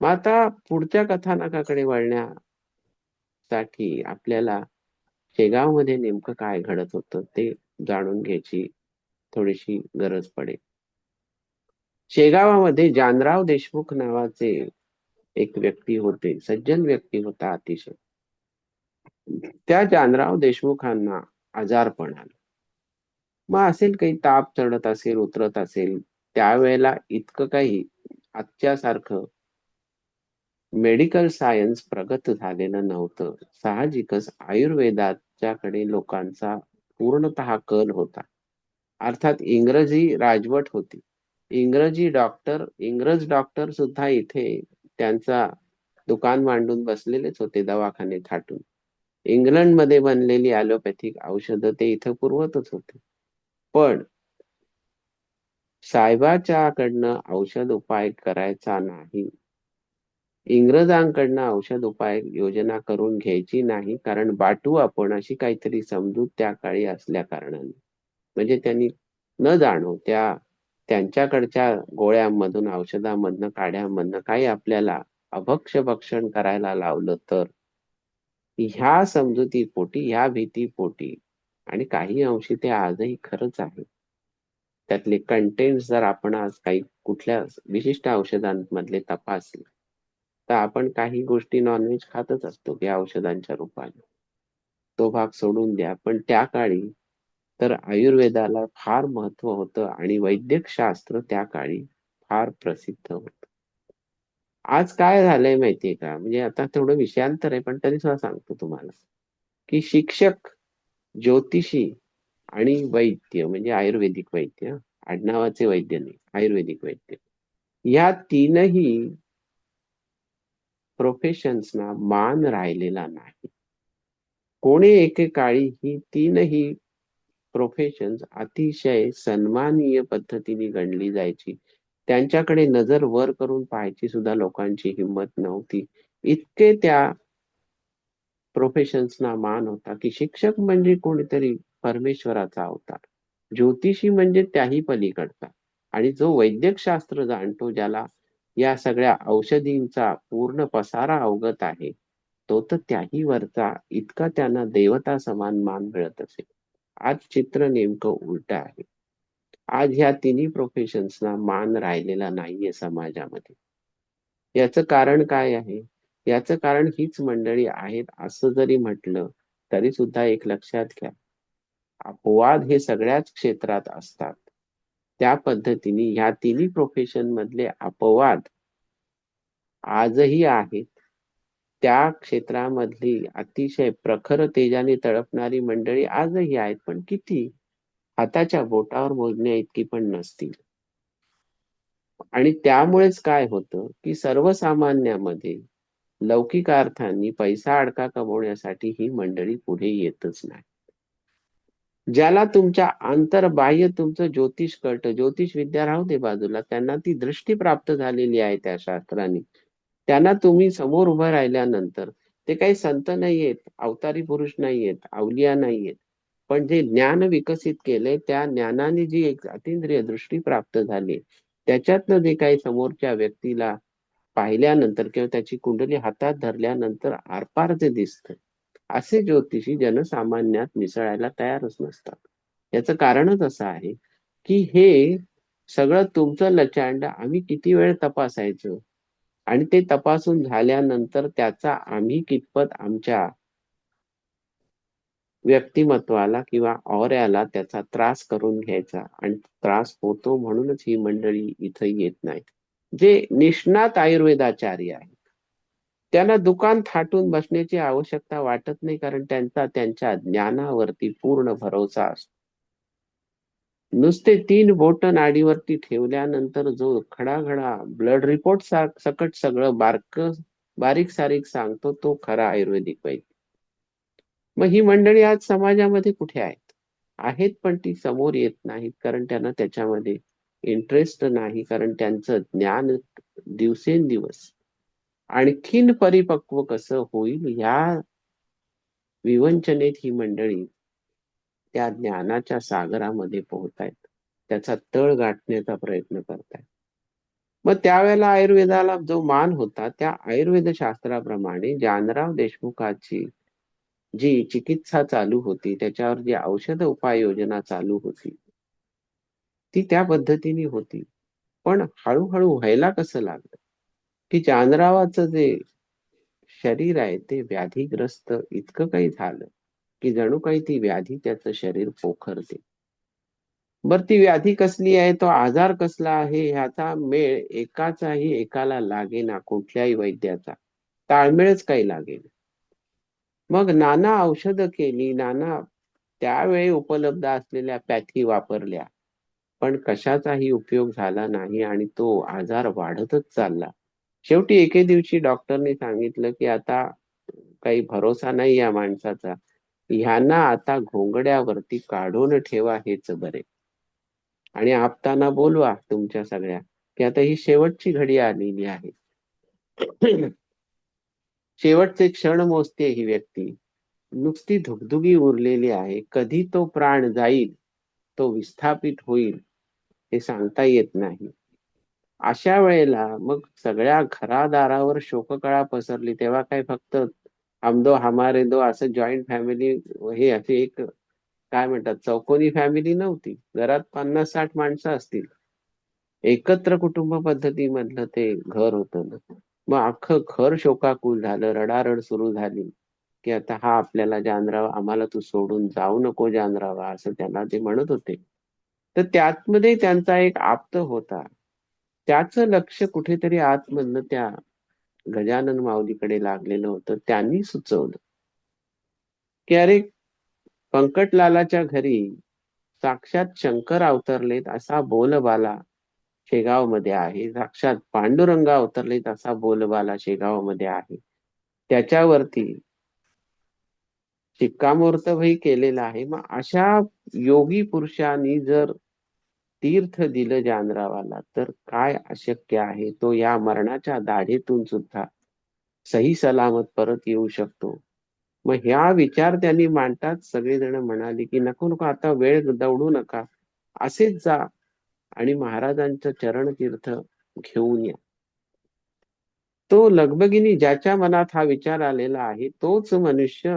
मग आता पुढच्या कथानकाकडे वळण्यासाठी आपल्याला शेगावमध्ये नेमकं काय घडत होतं ते जाणून घ्यायची थोडीशी गरज पडेल. शेगावामध्ये जानराव देशमुख नावाचे एक व्यक्ती होते सज्जन व्यक्ती होता अतिशय. त्या जानराव देशमुखांना आजारपण आलं. मग असेल काही ताप चढत असेल उतरत असेल त्यावेळेला इतकं काही आजच्यासारखं मेडिकल सायन्स प्रगत झालेलं नव्हतं. साहजिकच आयुर्वेदाच्याकडे लोकांचा पूर्णतः कल होता. अर्थात इंग्रजी राजवट होती. इंग्रजी डॉक्टर इंग्रज डॉक्टर सुद्धा इथे त्यांचा दुकान मांडून बसलेलेच होते दवाखाने थाटून. इंग्लंडमध्ये बनलेली ॲलोपॅथिक औषधं ते इथं पुरवतच होते. पण साहेबाच्याकडनं औषध उपाय करायचा नाही इंग्रजांकडनं औषध उपाय योजना करून घ्यायची नाही कारण बाटू आपण अशी काहीतरी समजूत त्या काळी असल्या कारणाने. म्हणजे त्यांनी न जाणो त्या त्यांच्याकडच्या गोळ्यांमधून औषधामधनं काढ्यामधनं काही आपल्याला अभक्ष भक्षण करायला लावलं तर ह्या समजुतीपोटी ह्या भीतीपोटी आणि काही अंशी ते आजही खरंच आहे त्यातले कंटेंट जर आपण आज काही कुठल्या विशिष्ट औषधांमधले तपासले तर आपण काही गोष्टी नॉनव्हेज खातच असतो की औषधांच्या रूपाने. तो भाग सोडून द्या. पण त्या काळी तर आयुर्वेदाला फार महत्त्व होतं आणि वैद्यक शास्त्र त्या काळी फार प्रसिद्ध होत. आज काय झालंय माहितीये का? म्हणजे आता थोडं विषयांतर आहे पण तरी सुद्धा सांगतो तुम्हाला. की शिक्षक ज्योतिषी आणि वैद्य म्हणजे आयुर्वेदिक वैद्य आडनावाचे वैद्य नाही आयुर्वेदिक वैद्य. या तीनही प्रोफेशन्सना मान राहिलेला नाही. कोणी एकेकाळी ही तीनही प्रोफेशन्स अतिशय सन्मानीय पद्धतीने गणली जायची. त्यांच्याकडे नजर वर करून पाहायची सुद्धा लोकांची हिंमत नव्हती. इतके त्या प्रोफेशन्सना मान होता की शिक्षक म्हणजे कोणीतरी परमेश्वराचा अवतार. ज्योतिषी म्हणजे त्याही पलीकडचा. आणि जो वैद्यकशास्त्र जाणतो ज्याला या सगळ्या औषधींचा पूर्ण पसारा अवगत आहे. तो तर त्याही वरचा इतका त्यांना देवता समान मान मिळत असेल आज चित्र नेमकं उलट आहे. आज ह्या तिन्ही प्रोफेशन्सना मान राहिलेला नाहीये समाजामध्ये. याचं कारण काय आहे? याचं कारण हीच मंडळी आहेत असं जरी म्हटलं तरी सुद्धा एक लक्षात घ्या. अपवाद हे सगळ्याच क्षेत्रात असतात. त्या पद्धतीने ह्या तिन्ही प्रोफेशन मधले अपवाद आजही आहेत. त्या क्षेत्रामधली अतिशय प्रखर तेजाने तळपणारी मंडळी आजही आहेत पण किती? हाताच्या बोटावर मोजण्या इतकी पण नसतील. आणि त्यामुळेच काय होतं की सर्वसामान्यामध्ये लौकिक अर्थांनी पैसा अडका कमवण्यासाठी ही मंडळी पुढे येतच नाही. ज्याला तुमच्या आंतरबाह्य तुमचं ज्योतिष कळत. ज्योतिष विद्या राहू दे बाजूला. त्यांना ती दृष्टी प्राप्त झालेली आहे त्या शास्त्राने. त्यांना तुम्ही समोर उभं राहिल्यानंतर ते काही संत नाहीयेत अवतारी पुरुष नाहीयेत अवलिया नाहीयेत. पण जे ज्ञान विकसित केले त्या ज्ञानाने जी एक अतिंद्रिय दृष्टी प्राप्त झाली त्याच्यातनं जे काही समोरच्या व्यक्तीला पाहिल्यानंतर किंवा त्याची कुंडली हातात धरल्यानंतर आरपार जे दिसतं. असे ज्योतिषी जनसामान्यात मिसळायला तयारच नसतात. याचं कारणच असं आहे की हे सगळं तुमचं लचांड आम्ही किती वेळ तपासायचं? आणि ते तपासून झाल्यानंतर त्याचा आम्ही कितपत आमच्या व्यक्तिमत्वाला किंवा औऱ्याला त्याचा त्रास करून घ्यायचा? आणि त्रास होतो म्हणूनच ही मंडळी इथं येत नाहीत. जे निष्णात आयुर्वेदाचार्य आहेत त्यांना दुकान थाटून बसण्याची आवश्यकता वाटत नाही कारण त्यांचा त्यांच्या ज्ञानावरती पूर्ण भरोसा असतो. नुसते तीन बोट नाडीवरती ठेवल्यानंतर जो खडाखडा ब्लड रिपोर्ट सकट सगळं बारक बारीक सारीक सांगतो तो खरा आयुर्वेदिक वैद्य. मग ही मंडळी आज समाजामध्ये कुठे आहेत? आहेत पण ती समोर येत नाहीत कारण त्यांना त्याच्यामध्ये इंटरेस्ट नाही कारण त्यांचं ज्ञान दिवसेंदिवस आणखीन परिपक्व कसं होईल या विवंचनेत ही मंडळी त्या ज्ञानाच्या सागरामध्ये पोहतायत. त्याचा तळ गाठण्याचा प्रयत्न करतायत. मग त्यावेळेला आयुर्वेदाला जो मान होता त्या आयुर्वेद शास्त्राप्रमाणे जानराव देशमुखाची जी चिकित्सा चालू होती त्याच्यावर जी औषध उपाययोजना चालू होती ती त्या पद्धतीने होती. पण हळूहळू व्हायला कसं लागलं? की जानरावाचं जे शरीर आहे ते व्याधीग्रस्त इतकं काही झालं की जणू काही ती व्याधी त्याचं शरीर पोखरते. बर ती व्याधी कसली आहे? तो आजार कसला आहे? ह्याचा मेळ एकाचाही एकाला लागेना कुठल्याही वैद्याचा. ताळमेळच काही लागेल मग नाना औषध केली नाना त्यावेळी उपलब्ध असलेल्या पॅथी वापरल्या पण कशाचाही उपयोग झाला नाही आणि तो आजार वाढतच चालला. शेवटी एके दिवशी डॉक्टरने सांगितलं की आता काही भरोसा नाही या माणसाचा. ह्यांना आता घोंगड्यावरती काढून ठेवा हेच बरे. आणि आपताना बोलवा तुमच्या सगळ्या की आता ही शेवटची घडी आलेली आहे. शेवटचे क्षण मोजते ही व्यक्ती. नुसती धुगधुगी उरलेली आहे. कधी तो प्राण जाईल तो विस्थापित होईल हे सांगता येत नाही. अशा वेळेला मग सगळ्या घरादारावर शोककळा पसरली तेव्हा काय फक्त आमदो हमारे दो असं जॉईंट फॅमिली हे अशी एक काय म्हणतात चौकोनी फॅमिली नव्हती. घरात पन्नास साठ माणसं असतील. एकत्र कुटुंब पद्धतीमधलं ते घर होतं ना. मग अख्खं घर शोकाकुल झालं रडारड सुरू झाली की आता हा आपल्याला जानराव आम्हाला तू सोडून जाऊ नको जानरावा असं त्यांना ते म्हणत होते. तर त्यातमध्ये त्यांचा एक आप्त होता. त्याच लक्ष कुठेतरी आतमधनं त्या गजानन माऊलीकडे लागलेलं होतं त्यांनी सुचवलं. की अरे पंकटलालाच्या घरी साक्षात शंकर अवतरलेत असा बोलबाला शेगावमध्ये आहे. साक्षात पांडुरंग अवतरलेत असा बोलबाला शेगावमध्ये आहे. त्याच्यावरती शिक्कामोर्तबही केलेला आहे. मग अशा योगी पुरुषांनी जर तीर्थ दिलं जानरावाला तर काय अशक्य आहे? तो या मरणाच्या दाढेतून सुद्धा सही सलामत परत येऊ शकतो. मग ह्या विचार त्यांनी मांडतात सगळेजण म्हणाले की नको नको आता वेळ दौडू नका. असेच जा आणि महाराजांचं चरण तीर्थ घेऊन या. तो लगबगिनी ज्याच्या मनात हा विचार आलेला आहे तोच मनुष्य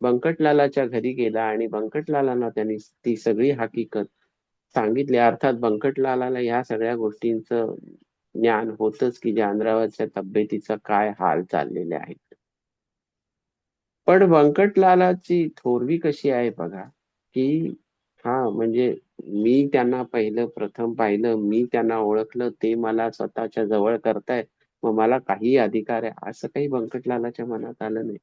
बंकटलालाच्या घरी गेला आणि बंकटलालांना त्यांनी ती सगळी हकीकत सांगितले. अर्थात बंकटलालाला या सगळ्या गोष्टींचं ज्ञान होतच की जानरावाच्या तब्येतीचा काय हाल चाललेले आहेत. पण बंकटलालाची थोरवी कशी आहे बघा की हा म्हणजे मी त्यांना पहिलं प्रथम पाहिलं मी त्यांना ओळखलं ते मला स्वतःच्या जवळ करतायत मग मला काही अधिकार आहे असं काही बंकटलालाच्या मनात आलं नाही.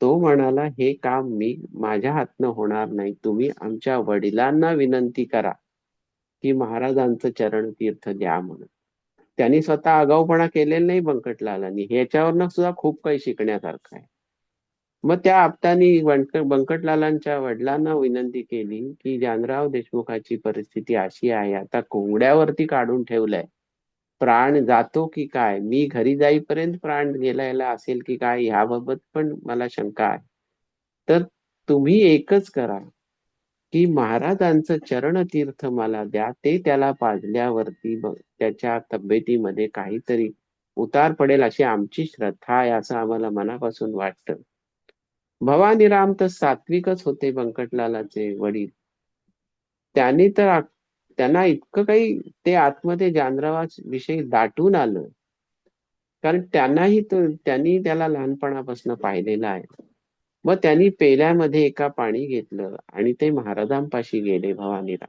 तो म्हणाला हे काम मी माझ्या हातनं होणार नाही. तुम्ही आमच्या वडिलांना विनंती करा. की महाराजांचं चरण तीर्थ द्या म्हणून. त्यांनी स्वतः आगाऊपणा केलेला नाही बंकटलालांनी. ह्याच्यावरनं सुद्धा खूप काही शिकण्यासारखं आहे. मग त्या आपतानी बंकटलालांच्या वडिलांना विनंती केली की जानराव देशमुखाची परिस्थिती अशी आहे आता कोंबड्यावरती काढून ठेवलंय. प्राण जातो की काय? मी घरी जाईपर्यंत प्राण गेलायला असेल की काय? ह्याबाबत पण मला शंका आहे. तर तुम्ही एकच करा. की महाराजांचं चरणतीर्थ मला द्या ते त्याला पाजल्यावरती त्याच्या तब्येतीमध्ये काहीतरी उतार पडेल अशी आमची श्रद्धा आहे असं आम्हाला मनापासून वाटतं. भवानीराम तर सात्विकच होते बंकटलालाचे वडील. त्यांनी तर त्यांना इतकं काही ते आतमध्ये जानरावा विषयी दाटून आलं. कारण त्यांनाही त्यांनी त्याला लहानपणापासून पाहिलेलं आहे. मग त्यांनी पेल्यामध्ये एका पाणी घेतलं आणि ते महाराजांपाशी गेले भवानीला.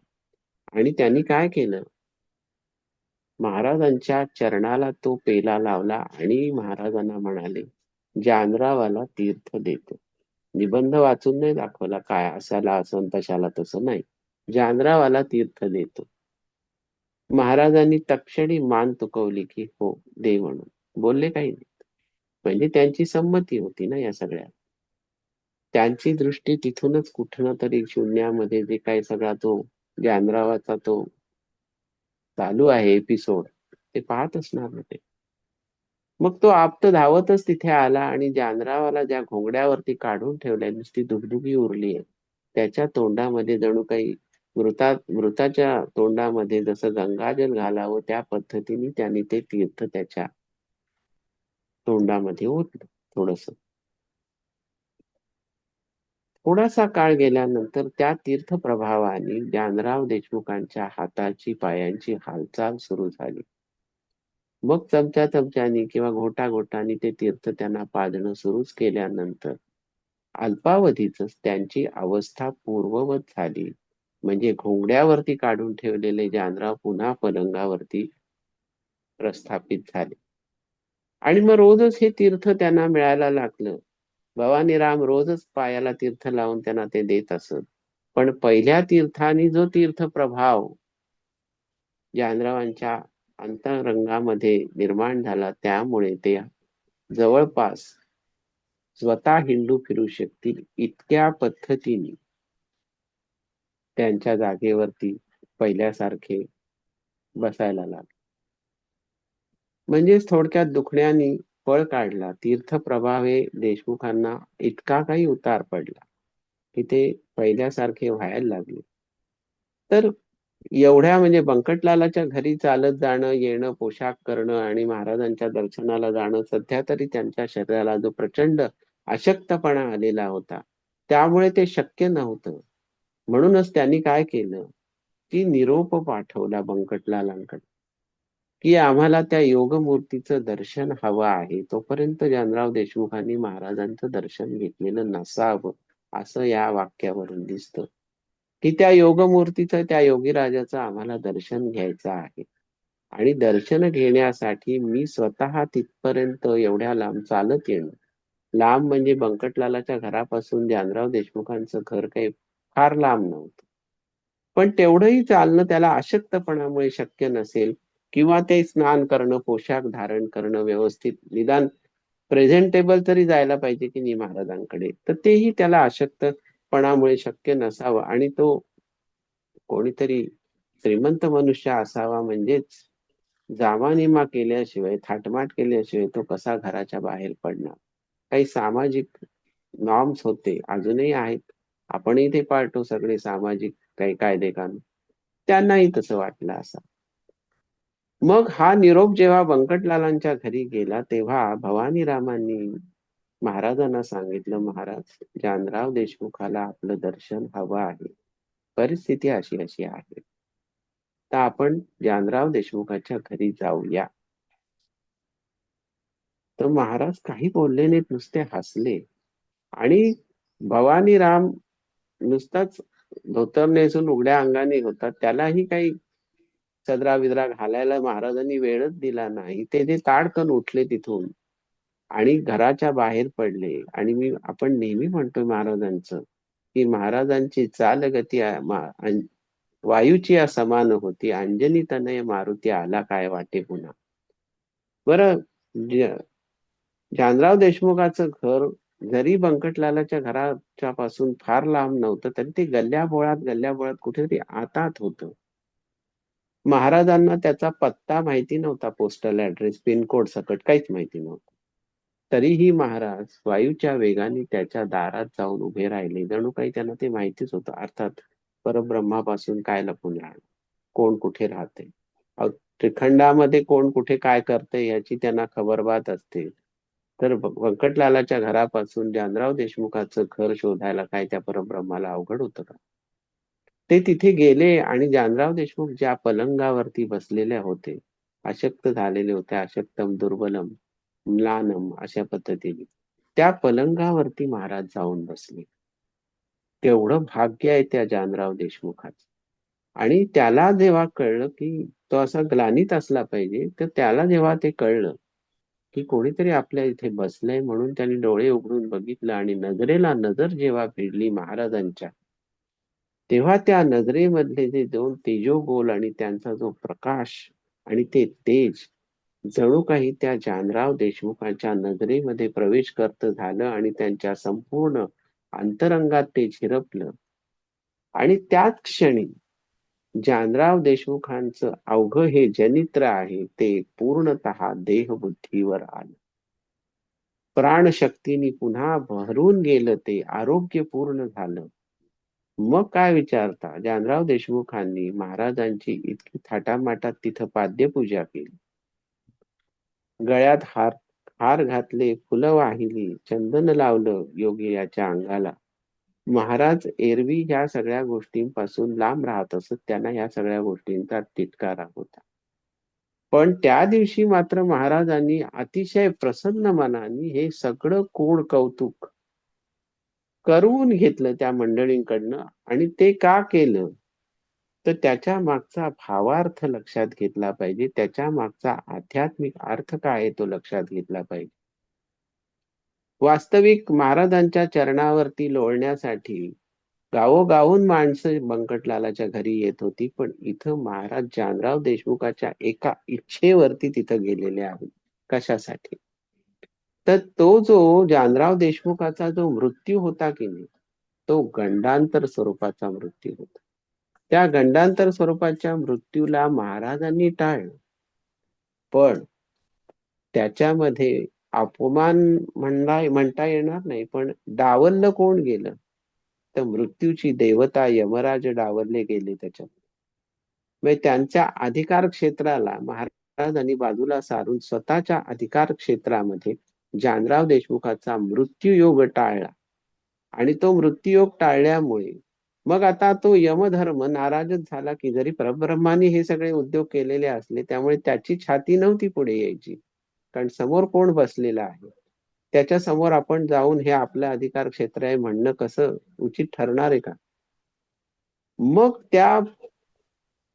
आणि त्यांनी काय केलं? महाराजांच्या चरणाला तो पेला लावला आणि महाराजांना म्हणाले जानरावाला तीर्थ देतो. निबंध वाचून नाही दाखवला. काय असाला असं तशाला तसं नाही. जानरावाला तीर्थ देतो. महाराजांनी तक्षणी मान तुकवली की हो दे म्हणून. बोलले काही नाही. म्हणजे त्यांची संमती होती ना या सगळ्या. त्यांची दृष्टी तिथूनच कुठं तरी शून्यामध्ये जे काही सगळा तो जानरावाचा तो चालू आहे एपिसोड ते पाहत असणार होते मग तो आपत धावतच तिथे आला आणि जानरावाला ज्या घोंगड्यावरती काढून ठेवल्या नुसती दुगदुगी उरली आहे. त्याच्या तोंडामध्ये जणू काही मृता मृताच्या तोंडामध्ये जसं गंगाजल घालावं त्या पद्धतीने त्यांनी ते तीर्थ त्याच्या तोंडामध्ये ओतलं थोडस. थोडासा काळ गेल्यानंतर त्या तीर्थ प्रभावाने ज्ञानराव देशमुखांच्या हाताची पायांची हालचाल सुरू झाली. मग चमच्या चमच्याने किंवा घोटा घोटाने ते तीर्थ त्यांना पाजणं सुरूच केल्यानंतर अल्पावधीच त्यांची अवस्था पूर्ववत झाली. म्हणजे घोंगड्यावरती काढून ठेवलेले जानराव पुन्हा पलंगावरती प्रस्थापित झाले. आणि मग रोजच हे तीर्थ त्यांना मिळायला लागलं. भवानी राम रोजच पायाला तीर्थ लावून त्यांना ते देत असत. पण पहिल्या तीर्थाने जो तीर्थ प्रभाव जानरावांच्या अंतरंगामध्ये निर्माण झाला त्यामुळे ते जवळपास स्वतः हिंडू फिरू शकतील इतक्या पद्धतीने. त्यांच्या जागेवरती पहिल्यासारखे बसायला लागले. म्हणजेच थोडक्यात दुखण्याने पळ काढला. तीर्थप्रभावे देशमुखांना इतका काही उतार पडला की ते पहिल्यासारखे व्हायला लागले. तर एवढ्या म्हणजे बंकटलालाच्या घरी चालत जाणं येणं पोशाख करणं आणि महाराजांच्या दर्शनाला जाणं सध्या तरी त्यांच्या शरीराला जो प्रचंड अशक्तपणा आलेला होता त्यामुळे ते शक्य नव्हतं. म्हणूनच त्यांनी काय केलं? की निरोप पाठवला बंकटलालांकडे की आम्हाला त्या योगमूर्तीचं दर्शन हवं आहे. तोपर्यंत जानराव देशमुखांनी महाराजांचं दर्शन घेतलेलं नसावं असं या वाक्यावरून दिसतं. की त्या योगमूर्तीचं त्या योगीराजाचं आम्हाला दर्शन घ्यायचं आहे. आणि दर्शन घेण्यासाठी मी स्वतः तिथपर्यंत एवढ्या लांब चालत येणं. लांब म्हणजे बंकटलालाच्या घरापासून जानराव देशमुखांचं घर काही फार लांब नव्हतं. पण तेवढंही चालणं त्याला अशक्तपणामुळे शक्य नसेल किंवा ते स्नान करणं पोशाख धारण करणं व्यवस्थित निदान प्रेझेंटेबल तरी जायला पाहिजे की नाही महाराजांकडे. तर तेही त्याला अशक्तपणामुळे शक्य नसावं आणि तो कोणीतरी श्रीमंत मनुष्य असावा म्हणजेच जामानिमा केल्याशिवाय थाटमाट केल्याशिवाय तो कसा घराच्या बाहेर पडणार? काही सामाजिक नॉर्म्स होते अजूनही आहेत. आपणही ते पाळतो सगळे सामाजिक काही कायदे कानून त्यांनाही तसं वाटलं असा मग हा निरोप जेव्हा बंकटलालांच्या घरी गेला तेव्हा भवानी रामांनी महाराजांना सांगितलं महाराज जानराव देशमुखाला आपलं दर्शन हवं आहे. परिस्थिती अशी अशी आहे. तर आपण जानराव देशमुखाच्या घरी जाऊया. तर महाराज काही बोलले नाहीत नुसते हसले. आणि भवानी राम नुसताच धोतर नेसून उघड्या अंगाने होता. त्यालाही काही सदरा विदरा घालायला महाराजांनी वेळच दिला नाही. ते जे ताडकन उठले तिथून आणि घराच्या बाहेर पडले. आणि मी आपण नेहमी म्हणतो महाराजांचं की महाराजांची चालगती वायूची समान होती. अंजनी तनय मारुती आला काय वाटे पुन्हा? बर जानराव देशमुखाचं घर जरी बंकटलालाच्या घराच्या पासून फार लांब नव्हतं तरी ते गल्ल्या बोळात गल्ल्या बोळात कुठेतरी आतात होतं. महाराजांना त्याचा पत्ता माहिती नव्हता पोस्टल ऍड्रेस पिनकोड सकट काहीच माहिती नव्हतं. तरीही महाराज वायूच्या वेगाने त्याच्या दारात जाऊन उभे राहिले. जणू काही त्यांना ते माहितीच होतं. अर्थात परब्रह्मापासून काय लपून राहणं कोण कुठे राहते? त्रिखंडामध्ये कोण कुठे काय करते याची त्यांना खबरबात असते. तर व्यंकटलालाच्या घरापासून जानराव देशमुखाचं घर शोधायला काय त्या परब्रह्माला अवघड होतं का? ते तिथे गेले आणि जानराव देशमुख ज्या पलंगावरती बसलेले होते अशक्त झालेले होते अशक्तम दुर्बलम म्लानम अशा पद्धतीने त्या पलंगावरती महाराज जाऊन बसले. तेवढं भाग्य आहे त्या जानराव देशमुखाचं. आणि त्याला जेव्हा कळलं की तो असा ग्लानित असला पाहिजे तर त्याला जेव्हा ते कळलं की कोणीतरी आपल्या इथे बसलंय म्हणून त्यांनी डोळे उघडून बघितलं आणि नजरेला नजर जेव्हा भिडली महाराजांच्या तेव्हा त्या नजरेमधले जे दोन तेजोगोल आणि त्यांचा जो प्रकाश आणि ते तेज जणू काही त्या जानराव देशमुखांच्या नजरेमध्ये प्रवेश करत झालं आणि त्यांच्या संपूर्ण अंतरंगात ते झिरपलं. आणि त्याच क्षणी जानराव देशमुखांचं अवघ हे जनित्र आहे ते पूर्णत देहबुद्धीवर आलं. प्राणशक्तीने पुन्हा भरून गेलं ते आरोग्य पूर्ण झालं. मग काय विचारता? जानराव देशमुखांनी महाराजांची इतकी थाटामाटात तिथं पाद्यपूजा केली. गळ्यात हार हार घातले फुलं वाहिली चंदन लावलं योगी याच्या अंगाला. महाराज एरवी ह्या सगळ्या गोष्टींपासून लांब राहत असत त्यांना ह्या सगळ्या गोष्टींचा तिटकारा होता. पण त्या दिवशी मात्र महाराजांनी अतिशय प्रसन्न मनाने हे सगळं कोण कौतुक करून घेतलं त्या मंडळींकडनं आणि ते का केलं? तर त्याच्या मागचा भावार्थ लक्षात घेतला पाहिजे. त्याच्या मागचा आध्यात्मिक अर्थ काय आहे तो लक्षात घेतला पाहिजे. वास्तविक महाराजांच्या चरणावरती लोळण्यासाठी गावोगावून माणसं बंकटलालाच्या घरी येत होती पण इथं महाराज जानराव देशमुखाच्या एका इच्छेवरती तिथं गेलेले आहेत. कशासाठी? तर तो जो जानराव देशमुखाचा जो मृत्यू होता की नाही तो गंडांतर स्वरूपाचा मृत्यू होता. त्या गंडांतर स्वरूपाच्या मृत्यूला महाराजांनी टाळलं. पण त्याच्यामध्ये अपमान म्हणता म्हणता येणार नाही पण डावललं कोण गेलं? तर मृत्यूची देवता यमराज डावलले गेले त्याच्यामध्ये. म्हणजे त्यांच्या अधिकार क्षेत्राला महाराजांनी बाजूला सारून स्वतःच्या अधिकार क्षेत्रामध्ये जानराव देशमुखाचा मृत्यूयोग टाळला. आणि तो मृत्यूयोग टाळल्यामुळे मग आता तो यमधर्म नाराजच झाला की जरी परब्रह्माने हे सगळे उद्योग केलेले असले त्यामुळे त्याची छाती नव्हती पुढे यायची. कारण समोर कोण बसलेला आहे? त्याच्यासमोर आपण जाऊन हे आपलं अधिकार क्षेत्र आहे म्हणणं कसं उचित ठरणार आहे का? मग त्या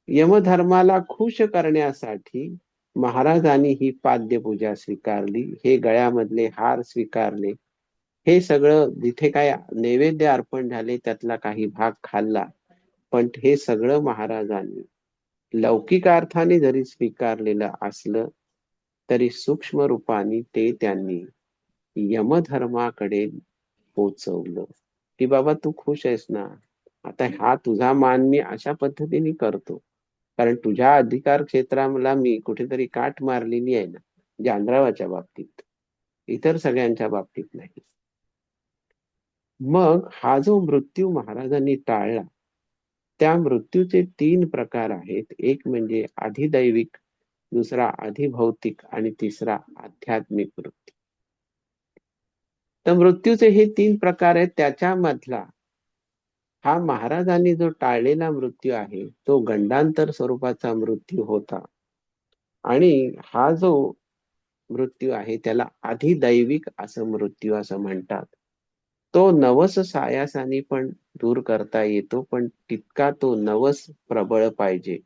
यमधर्माला खुश करण्यासाठी महाराजांनी ही पाद्यपूजा स्वीकारली हे गळ्यामधले हार स्वीकारले. हे सगळं जिथे काय नैवेद्य अर्पण झाले त्यातला काही भाग खाल्ला. पण हे सगळं महाराजांनी लौकिक अर्थाने जरी स्वीकारलेलं असलं तरी सूक्ष्म रूपाने ते त्यांनी यमधर्माकडे पोचवलं. की बाबा तू खुश आहेस ना? आता हा तुझा मान मी अशा पद्धतीने करतो. कारण तुझ्या अधिकार क्षेत्राला मी कुठेतरी काठ मारलेली आहे ना जानरावाच्या बाबतीत. इतर सगळ्यांच्या बाबतीत नाही. मग हा जो मृत्यू महाराजांनी टाळला त्या मृत्यूचे तीन प्रकार आहेत. एक म्हणजे अधिदैविक दुसरा अधिभौतिक आणि तिसरा आध्यात्मिक मृत्यू. तर मृत्यूचे हे तीन प्रकार आहेत त्याच्यामधला हा महाराजांनी जो टाळलेला मृत्यू आहे तो गंडांतर स्वरूपाचा मृत्यू होता. आणि हा जो मृत्यू आहे त्याला अधिदैविक असं मृत्यू असं म्हणतात. तो नवस सायासाने पण दूर करता येतो पण तितका तो नवस प्रबळ पाहिजे.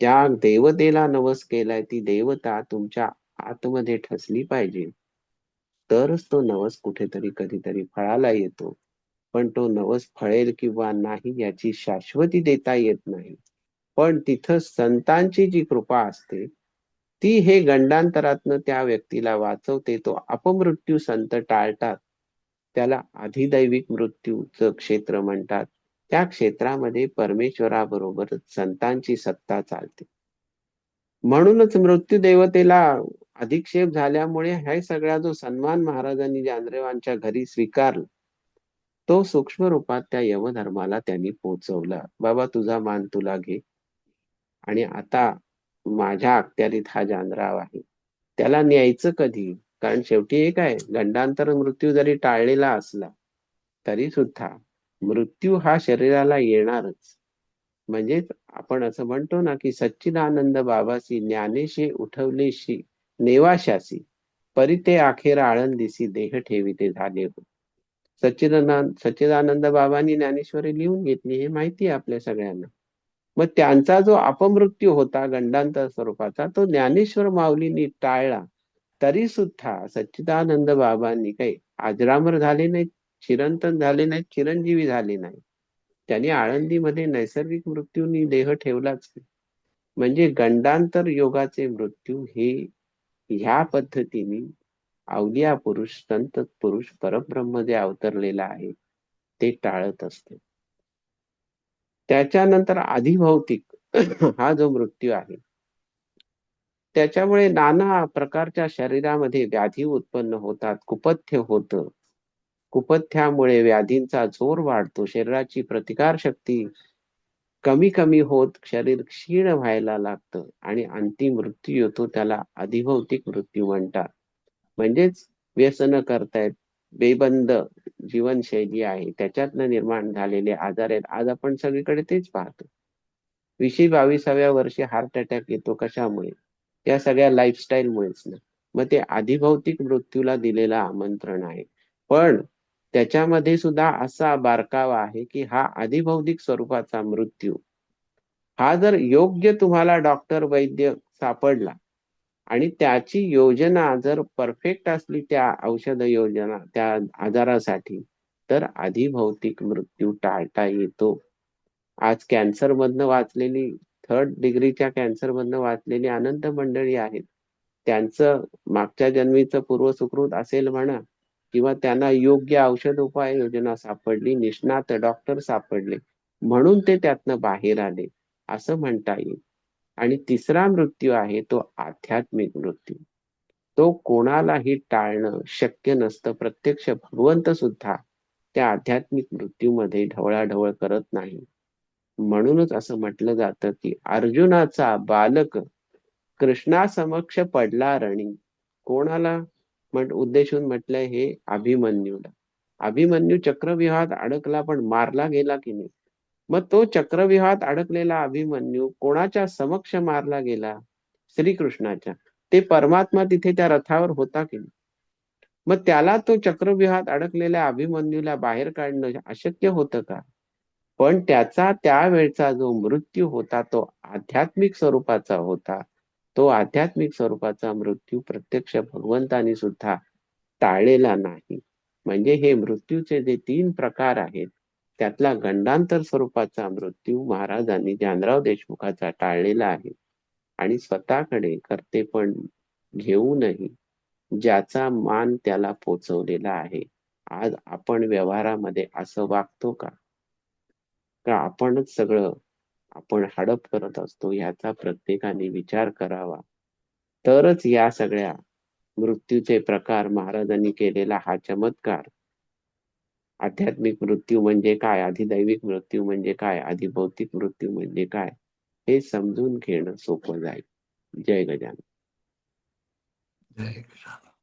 त्या देवतेला नवस केलाय ती देवता तुमच्या आतमध्ये ठसली पाहिजे. तरच तो नवस कुठेतरी कधीतरी फळाला येतो. पण तो नवस फळेल किंवा नाही याची शाश्वती देता येत नाही. पण तिथं संतांची जी कृपा असते ती हे गंडांतरातनं त्या व्यक्तीला वाचवते. तो अपमृत्यू संत टाळतात. त्याला अधिदैविक मृत्यूचं क्षेत्र म्हणतात. त्या क्षेत्रामध्ये परमेश्वराबरोबर संतांची सत्ता चालते. म्हणूनच मृत्यू देवतेला अधिक्षेप झाल्यामुळे हे सगळा जो सन्मान महाराजांनी जानदेवांच्या घरी स्वीकारला तो सूक्ष्म रूपात त्या यमधर्माला त्यांनी पोचवला. बाबा तुझा मान तुला घे. आणि आता माझ्या अखत्यारीत हा जानराव आहे. त्याला न्यायचं कधी? कारण शेवटी एक आहे. गंडांतर मृत्यू जरी टाळलेला असला तरी सुद्धा मृत्यू हा शरीराला येणारच. म्हणजेच आपण असं म्हणतो ना की सच्चिदानंद बाबासी ज्ञानेशी उठवलेशी नेवाशासी परी ते अखेर आळंदीसी देह ठेवी ते झाले हो सच्चिदानंद सच्चिदानंद बाबांनी ज्ञानेश्वरी लिहून घेतली हे माहिती आहे आपल्या सगळ्यांना. मग त्यांचा जो अपमृत्यू होता गंडांतर स्वरूपाचा तो ज्ञानेश्वर माऊलींनी टाळला. तरी सुद्धा सच्चिदानंद बाबांनी काही आजरामर झाले नाहीत चिरंतन झाले नाहीत चिरंजीवी झाले नाही त्यांनी आळंदीमध्ये नैसर्गिक मृत्यूनी देह ठेवलाच म्हणजे गंडांतर योगाचे मृत्यू हे ह्या पद्धतीने अवलिया पुरुष संत पुरुष परब्रह्ममध्ये अवतरलेला आहे. ते टाळत असते. त्याच्यानंतर अधिभौतिक हा जो मृत्यू आहे. त्याच्यामुळे नाना प्रकारच्या शरीरामध्ये व्याधी उत्पन्न होतात कुपथ्य होतं. कुपथ्यामुळे व्याधींचा जोर वाढतो शरीराची प्रतिकार शक्ती कमी कमी होत शरीर क्षीण व्हायला लागतं आणि अंतिम मृत्यू येतो त्याला अधिभौतिक मृत्यू म्हणतात. म्हणजेच व्यसन करतायत बेबंद जीवनशैली आहे त्याच्यातनं निर्माण झालेले आजार आहेत. आज आपण सगळीकडे तेच पाहतो. विशी बावीसाव्या वर्षी हार्ट अटॅक येतो कशामुळे? या सगळ्या लाईफस्टाईलमुळेच ना. मग ते अधिभौतिक मृत्यूला दिलेलं आमंत्रण आहे. पण त्याच्यामध्ये सुद्धा असा बारकावा आहे की हा अधिभौतिक स्वरूपाचा मृत्यू. हा जर योग्य तुम्हाला डॉक्टर वैद्य सापडला आणि त्याची योजना जर परफेक्ट असली त्या औषध योजना त्या आजारासाठी तर अधिभौतिक मृत्यू टाळता येतो. आज कॅन्सर मधनं वाचलेली थर्ड डिग्रीच्या कॅन्सर मधनं वाचलेली अनंत मंडळी आहेत. त्यांचं मागच्या जन्मीचं पूर्वसुकृत असेल म्हणा किंवा त्यांना योग्य औषध उपाय योजना सापडली निष्णात डॉक्टर सापडले म्हणून ते त्यातनं बाहेर आले असं म्हणता येईल. आणि तिसरा मृत्यू आहे तो आध्यात्मिक मृत्यू. तो कोणालाही टाळणं शक्य नसतं. प्रत्यक्ष भगवंत सुद्धा त्या आध्यात्मिक मृत्यूमध्ये ढवळाढवळ करत नाही. म्हणूनच असं म्हटलं जातं की अर्जुनाचा बालक कृष्णासमक्ष पडला रणी. कोणाला म्हट उद्देशून म्हटलंय हे अभिमन्यूला. अभिमन्यू चक्रव्यूहात अडकला पण मारला गेला की नाही? मग तो चक्रव्यूहात अडकलेला अभिमन्यू कोणाच्या समक्ष मारला गेला? श्रीकृष्णाच्या. ते परमात्मा तिथे त्या रथावर होता की नाही? मग त्याला तो चक्रव्यूहात अडकलेल्या अभिमन्यूला बाहेर काढणं अशक्य होतं का? पण त्याचा त्यावेळचा जो मृत्यू होता तो आध्यात्मिक स्वरूपाचा होता. तो आध्यात्मिक स्वरूपाचा मृत्यू प्रत्यक्ष भगवंतानी सुद्धा टाळलेला नाही. म्हणजे हे मृत्यूचे जे तीन प्रकार आहेत त्यातला गंडांतर स्वरूपाचा मृत्यू महाराजांनी जानराव देशमुखाचा टाळलेला आहे. आणि स्वतःकडे करते पण घेऊनही ज्याचा मान त्याला पोचवलेला आहे. आज आपण व्यवहारामध्ये असं वागतो का? का आपणच सगळं आपण हडप करत असतो याचा प्रत्येकाने विचार करावा? तरच या सगळ्या मृत्यूचे प्रकार महाराजांनी केलेला हा चमत्कार आध्यात्मिक मृत्यू म्हणजे काय? अधिदैविक मृत्यू म्हणजे काय? अधिभौतिक मृत्यू म्हणजे काय? हे समजून घेणं सोपं जाईल. जय गजानन. जय गजानन.